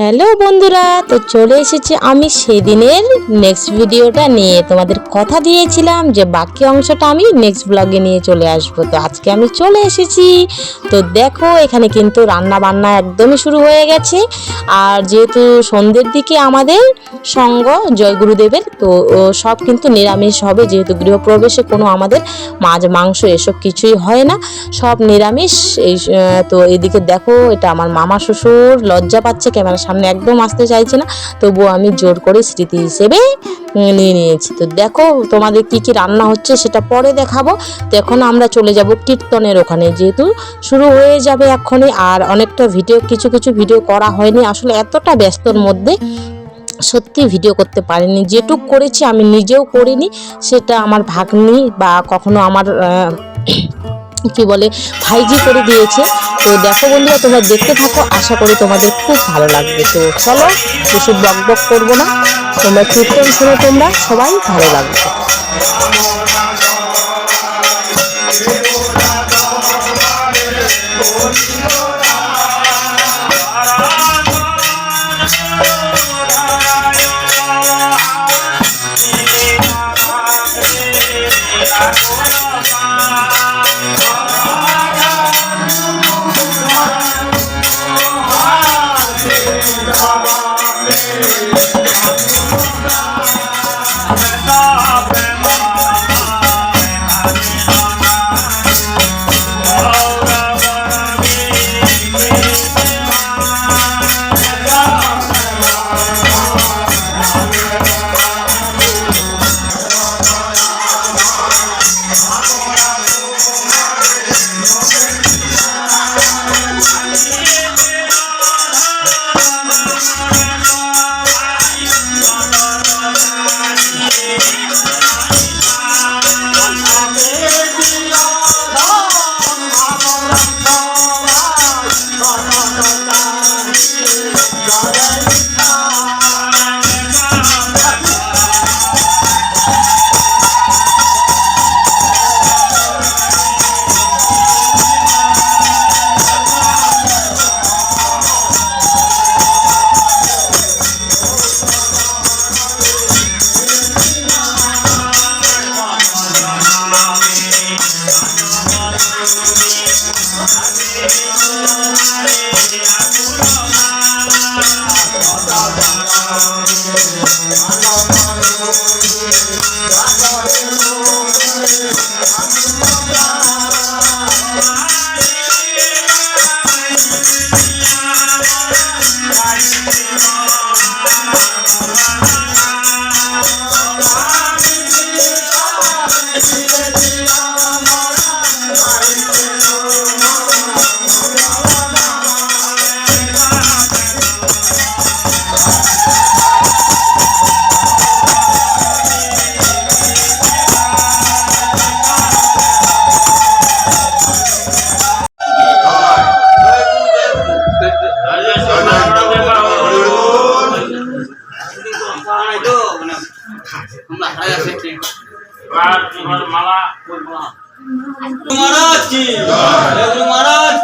Hello বন্ধুরা, তো চলে এসেছি আমি সেদিনের নেক্সট ভিডিওটা নিয়ে। তোমাদের কথা দিয়েছিলাম যে বাকি অংশটা আমি নেক্সট ব্লগে নিয়ে চলে আসব। তো আজকে আমি চলে এসেছি। তো দেখো, এখানে কিন্তু রান্না বান্না একদমই শুরু হয়ে গেছে। আর যেহেতু সন্ধ্যের দিকে আমাদের সঙ্গ জয়গুরুদেবের তো সব কিন্তু নিরামিষ হবে। যেহেতু গৃহপ্রবেশে কোনো আমাদের মাছ, মাংস এসব কিছুই হয় না। সব নিরামিষ। এই তো এদিকে দেখো, এটা আমার মামা শ্বশুর, লজ্জা পাচ্ছে, ক্যামেরার সামনে একদম আসতে চাইছে না, তবুও আমি জোর করে স্মৃতি হিসেবে নিয়ে নিয়েছি। তো দেখো তোমাদের কি কি রান্না হচ্ছে সেটা পরে দেখাবো। তো এখন আমরা চলে যাব কীর্তনের ওখানে, যেহেতু শুরু হয়ে যাবে এক্ষুনি আর অনেকটা ভিডিও, কিছু কিছু ভিডিও করা হয়নি। আসলে এতটা ব্যস্তর মধ্যে সত্যি ভিডিও করতে পারিনি। যেটুক করেছি আমি নিজেও করিনি, সেটা আমার ভাগ্নি বা কখনো আমার কি বলে ভাইজি করে দিয়েছে। তো দেখো বন্ধুরা, তোমরা দেখতে থাকো, আশা করি তোমাদের খুব ভালো লাগবে। তো চলো বেশি বক বক করব না। তোমরা কীর্তন শুনে তোমরা, সবাই ভালো লাগবে। महाराज I'm মহারাজ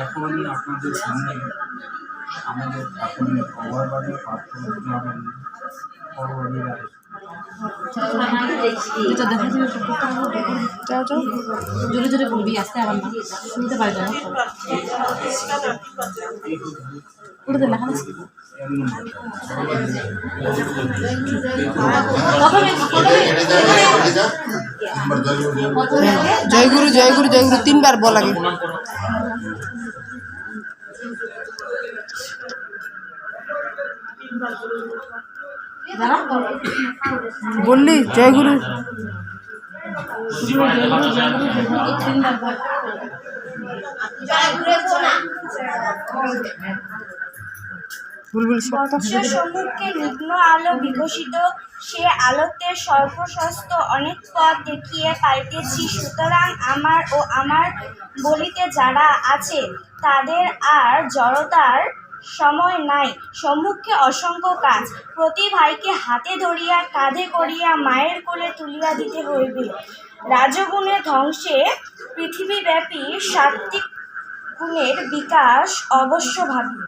এখন আপনাদের সামনে আমাদের ঠাকুরের অভাবাদী পার্থ গ্রামের পরবর্তী পরবর্তীরা যাও যাও। জোরে জোরে বলবি, আসতে আবার না শুনতে না। জয় গুরু জয় গুরু জয় গুরু তিনবার বল আগে। বললি, জয় গুরু। নিম্ন আলো বিকশিত, সে আলোতে অনেক পথ দেখিয়ে পাইতেছি। সুতরাং আমার ও আমার বলিতে যারা আছে, তাদের আর জড়তার সময় নাই। সম্মুখে অসংখ্য কাজ। প্রতি ভাইকে হাতে ধরিয়া, কাঁধে করিয়া মায়ের কোলে তুলিয়া দিতে হইবে। রাজগুণে ধ্বংসে পৃথিবীব্যাপী সাত্ত্বিক গুণের বিকাশ অবশ্যভাবী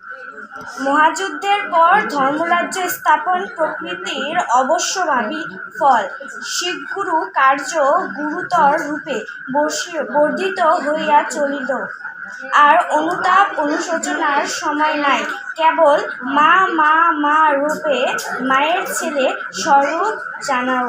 মহাযুদ্ধের পর ধর্মরাজ্য স্থাপন প্রকৃতির অবশ্যভাবী ফল। শিবগুরু কার্য গুরুতর রূপে বর্ধিত হইয়া চলিল। আর অনুতাপ অনুশোচনার সময় নাই। কেবল মা মা মা রূপে মায়ের ছেলে স্বরূপ জানাও।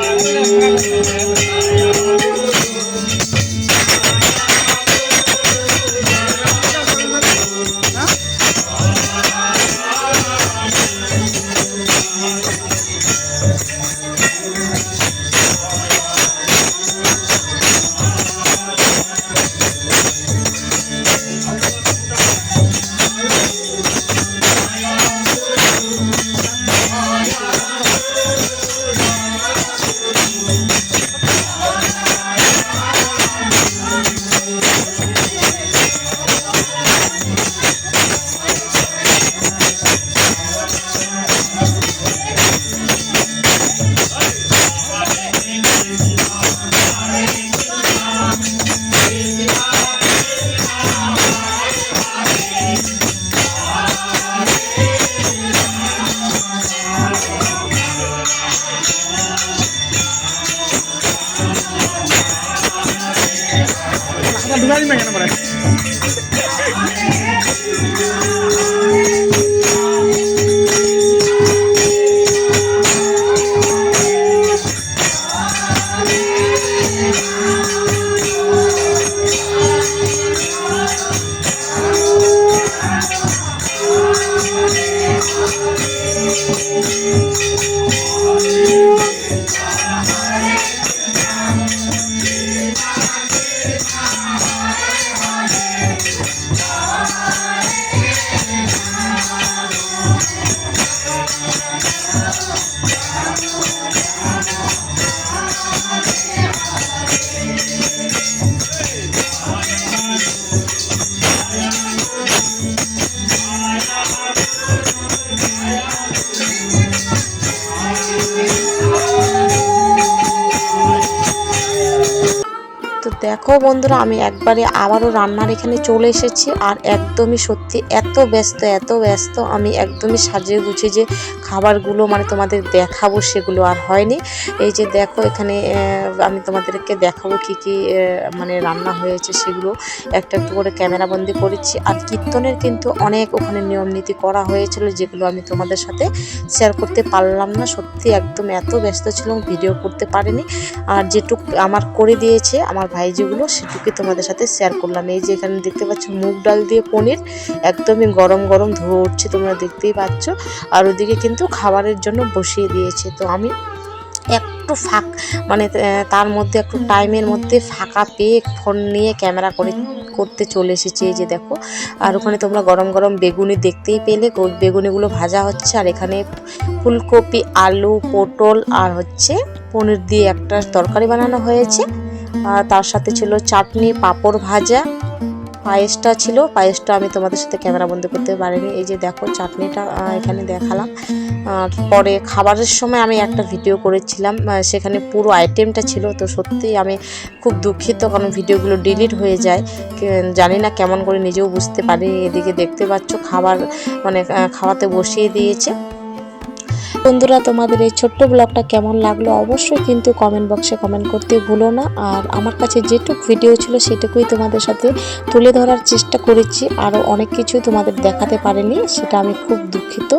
Thank you. lágrimas ya no parece. thank দেখো বন্ধুরা, আমি একবারে আবারও রান্নার এখানে চলে এসেছি আর একদমই সত্যি এত ব্যস্ত এত ব্যস্ত, আমি একদমই সাজিয়ে গুছিয়ে যে খাবারগুলো মানে তোমাদের দেখাবো সেগুলো আর হয়নি। এই যে দেখো এখানে আমি তোমাদেরকে দেখাবো কি কি মানে রান্না হয়েছে সেগুলো। একটা একটু করে ক্যামেরাবন্দি করেছি আর কীর্তনের কিন্তু অনেক ওখানে নিয়ম নীতি করা হয়েছিল যেগুলো আমি তোমাদের সাথে শেয়ার করতে পারলাম না। সত্যি একদম এত ব্যস্ত ছিলাম ভিডিও করতে পারিনি। আর যেটুক আমার করে দিয়েছে আমার ভাই যেগুলো সেটুকুই তোমাদের সাথে শেয়ার করলাম। এই যে এখানে দেখতে পাচ্ছ মুগ ডাল দিয়ে পনির, একদমই গরম গরম ধোয়া উঠছে, তোমরা দেখতেই পাচ্ছ। আর ওদিকে কিন্তু খাবারের জন্য বসিয়ে দিয়েছে। তো আমি একটু ফাঁক মানে তার মধ্যে একটু টাইমের মধ্যে ফাঁকা পেয়ে ফোন নিয়ে ক্যামেরা করে, করতে চলে এসেছি। এই যে দেখো, আর ওখানে তোমরা গরম গরম বেগুনি দেখতেই পেলে। বেগুনিগুলো ভাজা হচ্ছে, আর এখানে ফুলকপি, আলু, পটল, আর হচ্ছে পনির দিয়ে একটা তরকারি বানানো হয়েছে। তার সাথে ছিল চাটনি, পাঁপড় ভাজা। পায়েসটা ছিল, পায়েসটা আমি তোমাদের সাথে ক্যামেরা বন্দি করতে পারিনি। এই যে দেখো, চাটনিটা এখানে দেখালাম। পরে খাবারের সময় আমি একটা ভিডিও করেছিলাম সেখানে পুরো আইটেমটা ছিল। তো সত্যিই আমি খুব দুঃখিত, কারণ ভিডিওগুলো ডিলিট হয়ে যায়। জানি না কেমন করে নিজেও বুঝতে পারি। এদিকে দেখতে পাচ্ছ, খাবার মানে খাওয়াতে বসিয়ে দিয়েছে। বন্ধুরা, তোমাদের এই ছোট্ট ব্লগটা কেমন লাগল অবশ্যই কিন্তু কমেন্ট বক্সে কমেন্ট করতে ভুলো না। আর আমার কাছে যেটুক ভিডিও ছিল সেটুকুই তোমাদের সাথে তুলে ধরার চেষ্টা করেছি। আরও অনেক কিছু তোমাদের দেখাতে পারিনি, সেটা আমি খুব দুঃখিত।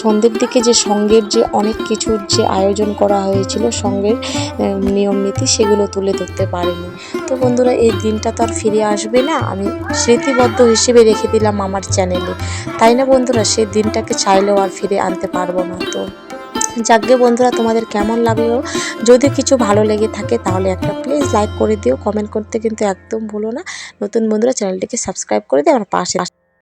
সন্ধ্যের দিকে যে সঙ্গের যে অনেক কিছুর যে আয়োজন করা হয়েছিল, সঙ্গের নিয়ম নীতি সেগুলো তুলে ধরতে পারিনি। তো বন্ধুরা, এই দিনটা তো আর ফিরে আসবে না। আমি স্মৃতিবদ্ধ হিসেবে রেখে দিলাম আমার চ্যানেলে তাই না বন্ধুরা? সেই দিনটাকে চাইলেও আর ফিরে আনতে পারব না। তো যাকগে বন্ধুরা, তোমাদের কেমন লাগল? যদি কিছু ভালো লেগে থাকে তাহলে একটা প্লিজ লাইক করে দিও। কমেন্ট করতে কিন্তু একদম ভুলো না। নতুন বন্ধুরা, চ্যানেলটিকে সাবস্ক্রাইব করে দিও। আমার পাশে